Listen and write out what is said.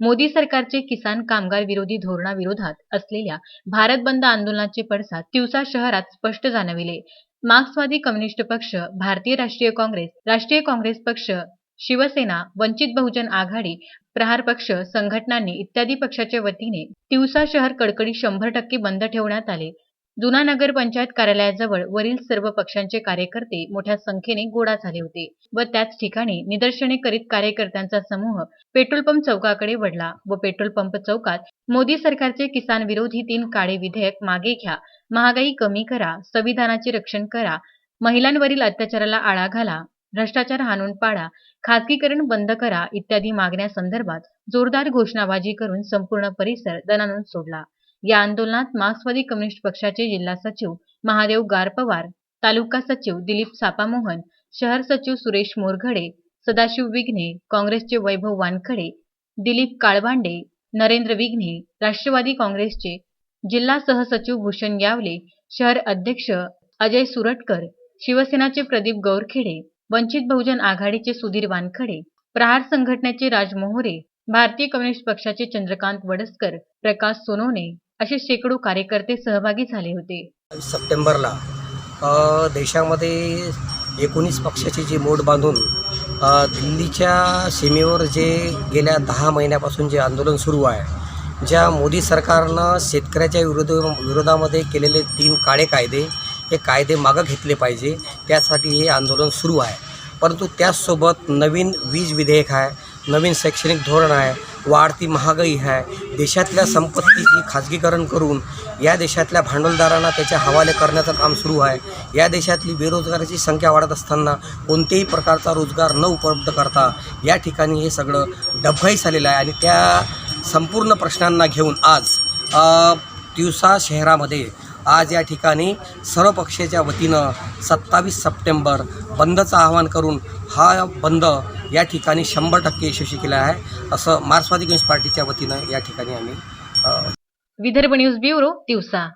मोदी सरकारचे किसान कामगार विरोधी धोरणाविरोधात असलेल्या भारत बंद आंदोलनाचे पडसाद तिवसा शहरात स्पष्ट जाणविले. मार्क्सवादी कम्युनिस्ट पक्ष भारतीय राष्ट्रीय काँग्रेस राष्ट्रीय काँग्रेस पक्ष शिवसेना वंचित बहुजन आघाडी प्रहार पक्ष संघटनांनी इत्यादी पक्षाच्या वतीने तिवसा शहर कडकडी शंभर टक्के बंद ठेवण्यात आले. जुना नगर पंचायत कार्यालयाजवळ वरील सर्व पक्षांचे कार्यकर्ते मोठ्या संख्येने गोळा झाले होते व त्याच ठिकाणी निदर्शने करीत कार्यकर्त्यांचा समूह पेट्रोल पंप चौकाकडे वळला व पेट्रोल पंप चौकात मोदी सरकारचे किसान विरोधी तीन काळे विधेयक मागे घ्या महागाई कमी करा संविधानाचे रक्षण करा महिलांवरील अत्याचाराला आळा घाला भ्रष्टाचार हाणून पाडा खासगीकरण बंद करा इत्यादी मागण्यासंदर्भात जोरदार घोषणाबाजी करून संपूर्ण परिसर दणाणून सोडला. या आंदोलनात मार्क्सवादी कम्युनिस्ट पक्षाचे जिल्हा सचिव महादेव गारपवार तालुका सचिव दिलीप सापामोहन शहर सचिव सुरेश मोरघडे सदाशिव विघ्ने काँग्रेसचे वैभव वानखडे दिलीप काळबांडे नरेंद्र विघ्ने राष्ट्रवादी काँग्रेसचे जिल्हा सहसचिव भूषण यावले शहर अध्यक्ष अजय सुरटकर शिवसेनाचे प्रदीप गौरखेडे वंचित बहुजन आघाडीचे सुधीर वानखडे प्रहार संघटनेचे राज मोहरे भारतीय कम्युनिस्ट पक्षाचे चंद्रकांत वडसकर प्रकाश सोनवणे असे शेकडो कार्यकर्ते सहभागी झाले होते. सप्टेंबरला देशामध्ये एकोणीस पक्षाची जी मोड बांधून दिल्लीच्या सीमेवर जे गेल्या दहा महिन्यापासून जे आंदोलन सुरू आहे ज्या मोदी सरकारनं शेतकऱ्याच्या विरोध विरोधामध्ये केलेले तीन काळे कायदे हे कायदे मागं घेतले पाहिजे त्यासाठी हे आंदोलन सुरू आहे. परंतु त्याचसोबत नवीन वीज विधेयक आहे नवीन शैक्षणिक धोरण आहे वाढती महागाई आहे देशातल्या संपत्तीची खाजगीकरण करून या देशातल्या भांडवलदारांना त्याच्या हवाले करण्याचं काम सुरू आहे. या देशातली बेरोजगाराची संख्या वाढत असताना कोणत्याही प्रकारचा रोजगार न उपलब्ध करता या ठिकाणी हे सगळं डबघाईस आलेलं आहे. आणि त्या संपूर्ण प्रश्नांना घेऊन आज दिवसा शहरामध्ये आज या ठिकाणी सर्व पक्षाच्या वतीनं सत्तावीस सप्टेंबर बंदचं आवाहन करून हा बंद या ठिकाणी शंभर टक्के यशस्वी केला आहे. असं मार्क्सवादी कम्युनिस्ट पार्टीच्या वतीनं या ठिकाणी आम्ही विदर्भ न्यूज ब्युरो दिवसा.